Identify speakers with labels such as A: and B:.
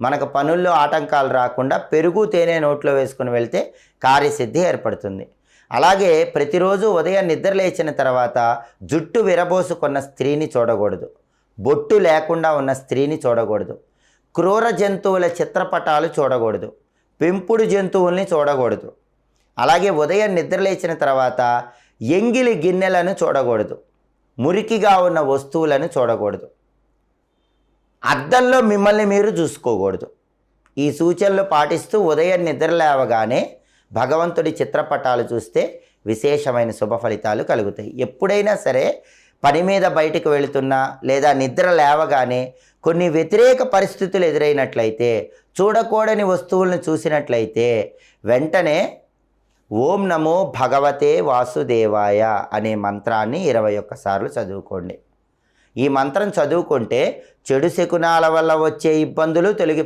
A: మనకు పనుల్లో ఆటంకాలు రాకుండా పెరుగు తేనె నోట్లో వేసుకుని వెళ్తే కార్యసిద్ధి ఏర్పడుతుంది. అలాగే ప్రతిరోజు ఉదయం నిద్ర లేచిన తర్వాత జుట్టు విరబోసుకున్న స్త్రీని చూడకూడదు. బొట్టు లేకుండా ఉన్న స్త్రీని చూడకూడదు. క్రూర జంతువుల చిత్రపటాలు చూడకూడదు. పెంపుడు జంతువుల్ని చూడకూడదు. అలాగే ఉదయం నిద్ర లేచిన తర్వాత ఎంగిలి గిన్నెలను చూడకూడదు. మురికిగా ఉన్న వస్తువులను చూడకూడదు. అద్దంలో మిమ్మల్ని మీరు చూసుకోకూడదు. ఈ సూచనలు పాటిస్తూ ఉదయం నిద్ర లేవగానే భగవంతుడి చిత్రపటాలు చూస్తే విశేషమైన శుభ ఫలితాలు కలుగుతాయి. ఎప్పుడైనా సరే పని మీద బయటకు వెళుతున్నా లేదా నిద్ర లేవగానే కొన్ని వ్యతిరేక పరిస్థితులు ఎదురైనట్లయితే చూడకూడని వస్తువులను చూసినట్లయితే వెంటనే ఓం నమో భగవతే వాసుదేవాయ అనే మంత్రాన్ని ఇరవై ఒక్కసార్లు చదువుకోండి. ఈ మంత్రం చదువుకుంటే చెడు శకునాల వల్ల వచ్చే ఇబ్బందులు తొలగి